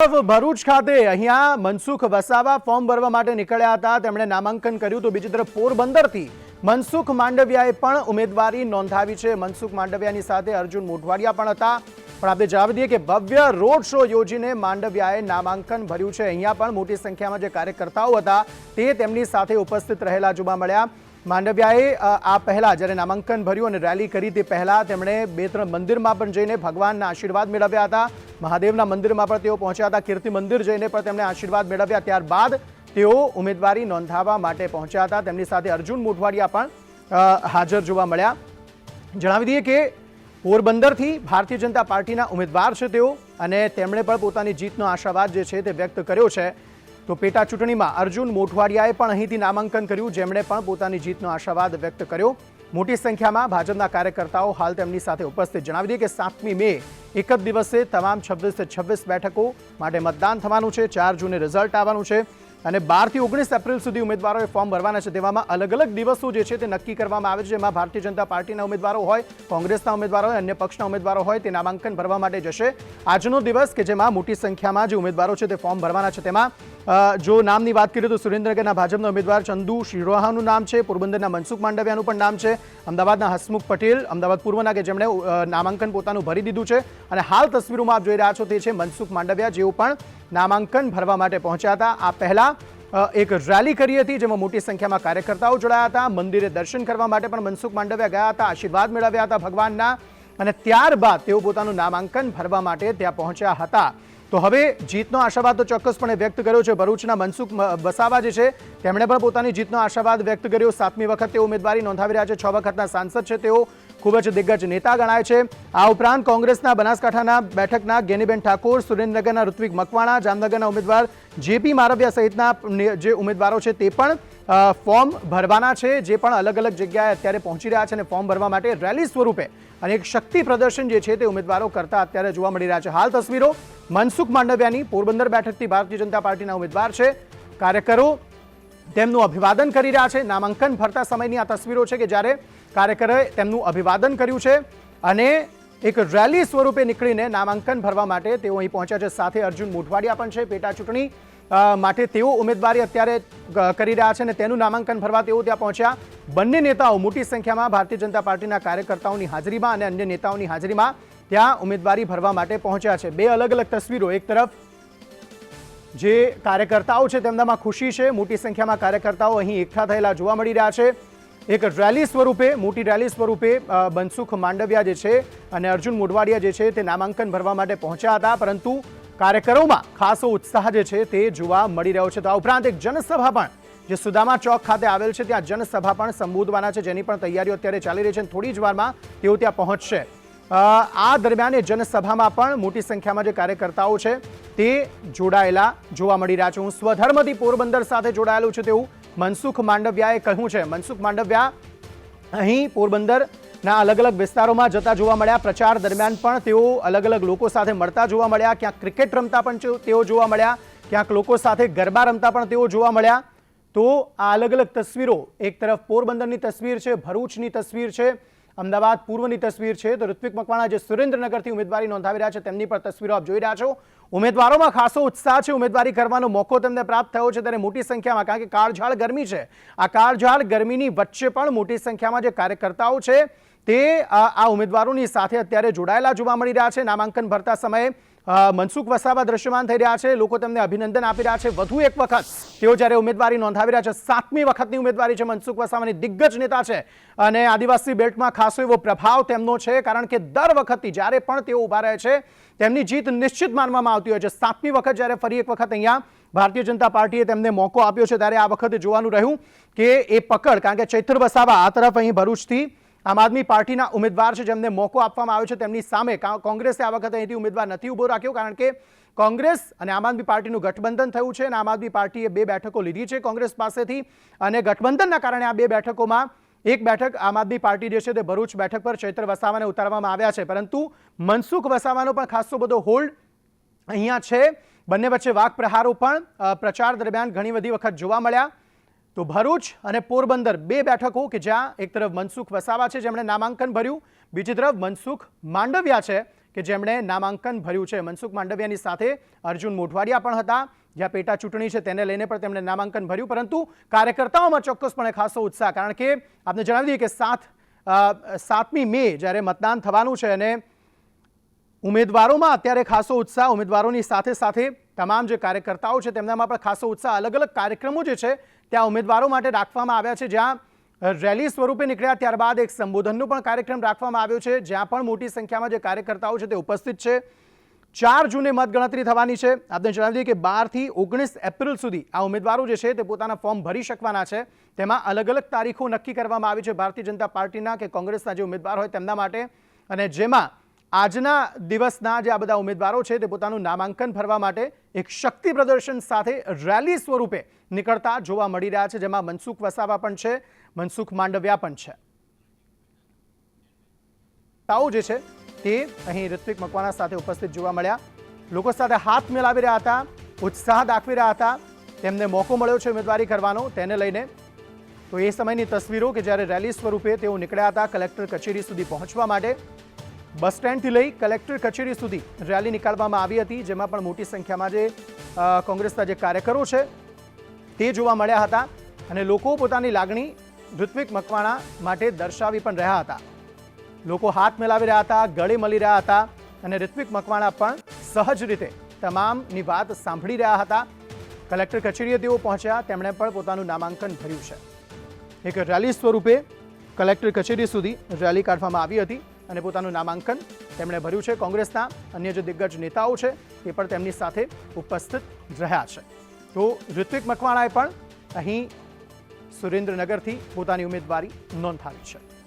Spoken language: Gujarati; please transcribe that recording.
ભરૂચ ખાતે અહીંયા મનસુખ વસાવા ફોર્મ ભરવા માટે નીકળ્યા હતા. તેમણે નામાંકન કર્યું તો બીજી તરફ પોરબંદરથી મનસુખ માંડવિયાએ પણ ઉમેદવારી નોંધાવી છે. મનસુખ માંડવિયાની સાથે અર્જુન મોઢવાડિયા પણ હતા. પણ આપણે જણાવી દઈએ કે ભવ્ય રોડ શો યોજીને માંડવિયાએ નામાંકન ભર્યું છે. અહીંયા પણ મોટી સંખ્યામાં જે કાર્યકર્તાઓ હતા તે તેમની સાથે ઉપસ્થિત રહેલા જોવા મળ્યા. માંડવિયાએ આ પહેલા જ્યારે નામાંકન ભર્યું અને રેલી કરી તે પહેલા તેમણે બે ત્રણ મંદિરમાં પણ જઈને ભગવાનના આશીર્વાદ મેળવ્યા હતા. મહાદેવના મંદિરમાં પણ તેઓ પહોંચ્યા હતા. કીર્તિ મંદિર જઈને પણ તેમણે આશીર્વાદ મેળવ્યા. ત્યારબાદ તેઓ ઉમેદવારી નોંધાવવા માટે પહોંચ્યા હતા. તેમની સાથે અર્જુન મોઢવાડિયા પણ હાજર જોવા મળ્યા. જણાવી દઈએ કે પોરબંદરથી ભારતીય જનતા પાર્ટીના ઉમેદવાર છે તેઓ અને તેમણે પણ પોતાની જીતનો આશાવાદ જે છે તે વ્યક્ત કર્યો છે. તો પેટા ચૂંટણીમાં અર્જુન મોઢવાડિયાએ પણ અહીંથી નામાંકન કર્યું. જેમણે પણ પોતાની જીતનો આશાવાદ વ્યક્ત કર્યો. મોટી સંખ્યામાં ભાજપના કાર્યકર્તાઓ હાલ તેમની સાથે ઉપસ્થિત. જણાવી દઈએ કે સાતમી મે એક જ દિવસે તમામ છવ્વીસ છવ્વીસ બેઠકો માટે મતદાન થવાનું છે. ચાર જૂને રિઝલ્ટ આવવાનું છે. અને બારથી ઓગણીસ એપ્રિલ સુધી ઉમેદવારોએ ફોર્મ ભરવાના છે. તેવામાં અલગ અલગ દિવસો જે છે તે નક્કી કરવામાં આવે છે. જેમાં ભારતીય જનતા પાર્ટીના ઉમેદવારો હોય, કોંગ્રેસના ઉમેદવારો હોય, અન્ય પક્ષના ઉમેદવારો હોય, તે નામાંકન ભરવા માટે જશે. આજનો દિવસ કે જેમાં મોટી સંખ્યામાં જે ઉમેદવારો છે તે ફોર્મ ભરવાના છે તેમાં જો નામની વાત કરીએ તો સુરેન્દ્રનગરના ભાજપના ઉમેદવાર ચંદુ શિરોહાનું નામ છે. પોરબંદરના મનસુખ માંડવિયાનું પણ નામ છે. અમદાવાદના હસમુખ પટેલ, અમદાવાદ પૂર્વના કે જેમણે નામાંકન પોતાનું ભરી દીધું છે. અને હાલ તસવીરોમાં આપ જોઈ રહ્યા છો તે છે મનસુખ માંડવિયા, જેઓ પણ નામાંકન ભરવા માટે પહોંચ્યા હતા આ પહેલા એક રેલી કરી હતી, જેમાં મોટી સંખ્યામાં કાર્યકર્તાઓ જોડાયા હતા. મંદિરે દર્શન કરવા માટે પણ મનસુખ માંડવિયા ગયા હતા, આશીર્વાદ મેળવ્યા હતા ભગવાનના. અને ત્યારબાદ તેઓ પોતાનું નામાંકન ભરવા માટે ત્યાં પહોંચ્યા હતા. તો હવે જીતનો આશાવાદ તો ચોક્કસપણે વ્યક્ત કર્યો છે. ભરૂચના મનસુખ વસાવા જે છે, તેમણે પણ પોતાની જીતનો આશાવાદ વ્યક્ત કર્યો. સાતમી વખત તેઓ ઉમેદવારી નોંધાવી રહ્યા છે. છ વખતના સાંસદ છે તેઓ. ખૂબ જ દિગ્ગજ નેતા ગણાય છે. આ ઉપરાંત કોંગ્રેસના બનાસકાંઠાના બેઠકના ગેનીબેન ઠાકોર, સુરેન્દ્રનગરના ઋત્વિક મકવાણા, જામનગરના ઉમેદવાર જેપી મારવિયા સહિતના જે ઉમેદવારો છે તે પણ ફોર્મ ભરવાના છે, જે પણ અલગ અલગ જગ્યાએ અત્યારે પહોંચી રહ્યા છે અને ફોર્મ ભરવા માટે રેલી સ્વરૂપે અને એક શક્તિ પ્રદર્શન જે છે તે ઉમેદવારો કરતા અત્યારે જોવા મળી રહ્યા છે. હાલ તસવીરો મનસુખ માંડવિયાની પોરબંદર બેઠકથી ભારતીય જનતા પાર્ટીના ઉમેદવાર છે. કાર્યકરો તેમનું અભિવાદન કરી રહ્યા છે. નામાંકન ભરતા સમયની આ તસવીરો છે કે જ્યારે કાર્યકરોએ તેમનું અભિવાદન કર્યું છે અને એક રેલી સ્વરૂપે નીકળીને નામાંકન ભરવા માટે તેઓ અહીં પહોંચ્યા છે. સાથે અર્જુન મોઢવાડિયા પણ છે પેટા ચૂંટણી માટે તેઓ ઉમેદવારી અત્યારે કરી રહ્યા છે અને તેનું નામાંકન ભરવા તેઓ ત્યાં પહોંચ્યા. બંને નેતાઓ મોટી સંખ્યામાં ભારતીય જનતા પાર્ટીના કાર્યકર્તાઓની હાજરીમાં અને અન્ય નેતાઓની હાજરીમાં ત્યાં ઉમેદવારી ભરવા માટે પહોંચ્યા છે. બે અલગ અલગ તસવીરો, એક તરફ જે કાર્યકર્તાઓ છે તેમનામાં ખુશી છે, મોટી સંખ્યામાં કાર્યકર્તાઓ અહીં એકઠા થયેલા જોવા મળી રહ્યા છે. એક રેલી સ્વરૂપે, મોટી રેલી સ્વરૂપે બનસુખ માંડવિયા જે છે અને અર્જુન મોઢવાડિયા જે છે તે નામાંકન ભરવા માટે પહોંચ્યા હતા. પરંતુ કાર્યકરોમાં ખાસો ઉત્સાહ જે છે તે જોવા મળી રહ્યો છે. તો આ ઉપરાંત એક જનસભા પણ, જે સુદામા ચોક ખાતે આવેલ છે. ત્યાં જનસભા પણ સંબોધવાના છે. જેની પણ તૈયારીઓ અત્યારે ચાલી રહી છે થોડી જ વારમાં તેઓ ત્યાં પહોંચશે. આ દરમિયાન જનસભામાં પણ મોટી સંખ્યામાં જે કાર્યકર્તાઓ છે તે જોડાયેલા જોવા મળી રહ્યા છે. હું સ્વધર્મથી પોરબંદર સાથે જોડાયેલું છું તેવું મનસુખ માંડવિયાએ કહ્યું છે. મનસુખ માંડવિયા અહીં પોરબંદરના અલગ અલગ વિસ્તારોમાં જતા જોવા મળ્યા. પ્રચાર દરમિયાન પણ તેઓ અલગ અલગ લોકો સાથે મળતા જોવા મળ્યા. ક્યાંક ક્રિકેટ રમતા પણ તેઓ જોવા મળ્યા. ક્યાંક લોકો સાથે ગરબા રમતા પણ તેઓ જોવા મળ્યા. તો આ અલગ અલગ તસવીરો એક તરફ પોરબંદરની તસવીર છે, ભરૂચની તસવીર છે. અમદાવાદ પૂર્વની તસવીર છે તો ઋત્વિક મકવાણા જે સુરેન્દ્રનગરથી ઉમેદવારી નોંધાવી રહ્યા છે, તેમની પણ તસવીરો આપ જોઈ રહ્યા છો. ઉમેદવારોમાં ખાસો ઉત્સાહ છે. ઉમેદવારી કરવાનો મોકો તેમને પ્રાપ્ત થયો છે ત્યારે મોટી સંખ્યામાં, કારણ કે કાળઝાળ ગરમી છે. આ કાળઝાળ ગરમીની વચ્ચે પણ મોટી સંખ્યામાં જે કાર્યકર્તાઓ છે તે, આ ઉમેદવારોની સાથે અત્યારે જોડાયેલા જોવા મળી રહ્યા છે. નામાંકન ભરતા સમયે મનસુખ વસાવા દ્રશ્યમાન થઈ રહ્યા છે. લોકો તેમને અભિનંદન આપી રહ્યા છે. વધુ એક વખત તેઓ જ્યારે ઉમેદવારી નોંધાવી રહ્યા છે. સાતમી વખતની ઉમેદવારી છે મનસુખ વસાવાની દિગ્ગજ નેતા છે. અને આદિવાસી બેલ્ટમાં ખાસો એવો પ્રભાવ તેમનો છે, કારણ કે દર વખતથી જ્યારે પણ તેઓ ઊભા રહે છે, તેમની જીત નિશ્ચિત માનવામાં આવતી હોય છે. સાતમી વખત જ્યારે ફરી એક વખત અહીંયા ભારતીય જનતા પાર્ટીએ તેમને મોકો આપ્યો છે, ત્યારે આ વખતે જોવાનું રહ્યું કે એ પકડ, કારણ કે ચૈત્ર વસાવા આ તરફ અહીં ભરૂચથી આમ આદમી પાર્ટીના ઉમેદવાર છે જેમને મોકો આપવામાં આવ્યો છે, તેમની સામે કોંગ્રેસે આ વખતે અહીંથી ઉમેદવાર નથી ઊભો રાખ્યો, કારણ કે કોંગ્રેસ અને આમ આદમી પાર્ટીનું ગઠબંધન થયું છે અને આમ આદમી પાર્ટીએ બે બેઠકો લીધી છે કોંગ્રેસ પાસેથી અને ગઠબંધનના કારણે આ બે બેઠકોમાં એક બેઠક આમ આદમી પાર્ટી જે છે તે ભરૂચ બેઠક પર ચૈત્ર વસાવાને ઉતારવામાં આવ્યા છે. પરંતુ મનસુખ વસાવાનો પણ ખાસો બધો હોલ્ડ અહીંયા છે. બંને વચ્ચે વાક પ્રહારો પણ પ્રચાર દરમિયાન ઘણી બધી વખત જોવા મળ્યા. તો ભરૂચ અને પોરબંદર બે બેઠકો કે જ્યાં એક તરફ મનસુખ વસાવા છે, જેમણે નામાંકન ભર્યું. બીજી તરફ મનસુખ માંડવિયા છે, કે જેમણે નામાંકન ભર્યું છે. મનસુખ માંડવિયાની સાથે અર્જુન મોઢવાડિયા પણ હતા. જ્યાં પેટા ચૂંટણી છે, તેને લઈને પણ તેમણે નામાંકન ભર્યું. પરંતુ કાર્યકર્તાઓમાં ચોક્કસપણે ખાસો ઉત્સાહ, કારણ કે આપને જણાવી દઈએ કે સાત સાતમી મે જ્યારે મતદાન થવાનું છે અને ઉમેદવારોમાં અત્યારે ખાસો ઉત્સાહ ઉમેદવારોની સાથે સાથે તમામ જે કાર્યકર્તાઓ છે તેમનામાં પણ ખાસો ઉત્સાહ અલગ અલગ કાર્યક્રમો જે છે, ત્યાં ઉમેદવારો માટે રાખવામાં આવ્યા છે. જ્યાં રેલી સ્વરૂપે નીકળ્યા ત્યારબાદ એક સંબોધનનો પણ કાર્યક્રમ રાખવામાં આવ્યો છે, જ્યાં પણ મોટી સંખ્યામાં જે કાર્યકર્તાઓ છે તે ઉપસ્થિત છે. ચાર જૂને મતગણતરી થવાની છે. આપને જણાવી દઈએ કે બારથી ઓગણીસ એપ્રિલ સુધી આ ઉમેદવારો જે છે તે પોતાના ફોર્મ ભરી શકવાના છે. તેમાં અલગ અલગ તારીખો નક્કી કરવામાં આવી છે. ભારતીય જનતા પાર્ટીના કે કોંગ્રેસના જે ઉમેદવાર હોય તેમના માટે. અને જેમાં આજના દિવસના જે આ બધા ઉમેદવારો છે તે પોતાનું નામાંકન ભરવા માટે એક શક્તિ પ્રદર્શન સાથે રેલી સ્વરૂપે નીકળતા જોવા મળી રહ્યા છે, જેમાં મનસુખ વસાવા પણ છે, મનસુખ માંડવિયા પણ છે. તાઓ જે છે તે અહીં ઋત્વિક મકવાના સાથે ઉપસ્થિત જોવા મળ્યા. લોકો સાથે હાથ મિલાવી રહ્યા હતા, ઉત્સાહ દાખવી રહ્યા હતા. તેમને મોકો મળ્યો છે ઉમેદવારી કરવાનો, તેને લઈને. તો એ સમયની તસવીરો કે જ્યારે રેલી સ્વરૂપે તેઓ નીકળ્યા હતા કલેક્ટર કચેરી સુધી પહોંચવા માટે બસ સ્ટેન્ડથી લઈ કલેક્ટર કચેરી સુધી રેલી નીકાળવામાં આવી હતી, જેમાં પણ મોટી સંખ્યામાં જે કોંગ્રેસના જે કાર્યકરો છે, તે જોવા મળ્યા હતા અને લોકો પોતાની લાગણી ઋત્વિક મકવાણા માટે દર્શાવી પણ રહ્યા હતા. લોકો હાથ મિલાવી રહ્યા હતા, ગળે મળી રહ્યા હતા અને ઋત્વિક મકવાણા પણ સહજ રીતે તમામની વાત સાંભળી રહ્યા હતા. કલેક્ટર કચેરીએ તેઓ પહોંચ્યા, તેમણે પણ પોતાનું નામાંકન ભર્યું છે. એક રેલી સ્વરૂપે કલેક્ટર કચેરી સુધી રેલી કાઢવામાં આવી હતી. અને પોતાનું નામાંકન તેમણે ભર્યું છે કોંગ્રેસના અન્ય જે દિગ્ગજ નેતાઓ છે એ પણ તેમની સાથે ઉપસ્થિત રહ્યા છે. તો ઋત્વિક મકવાણાએ પણ અહીં સુરેન્દ્રનગરથી પોતાની ઉમેદવારી નોંધાવી છે.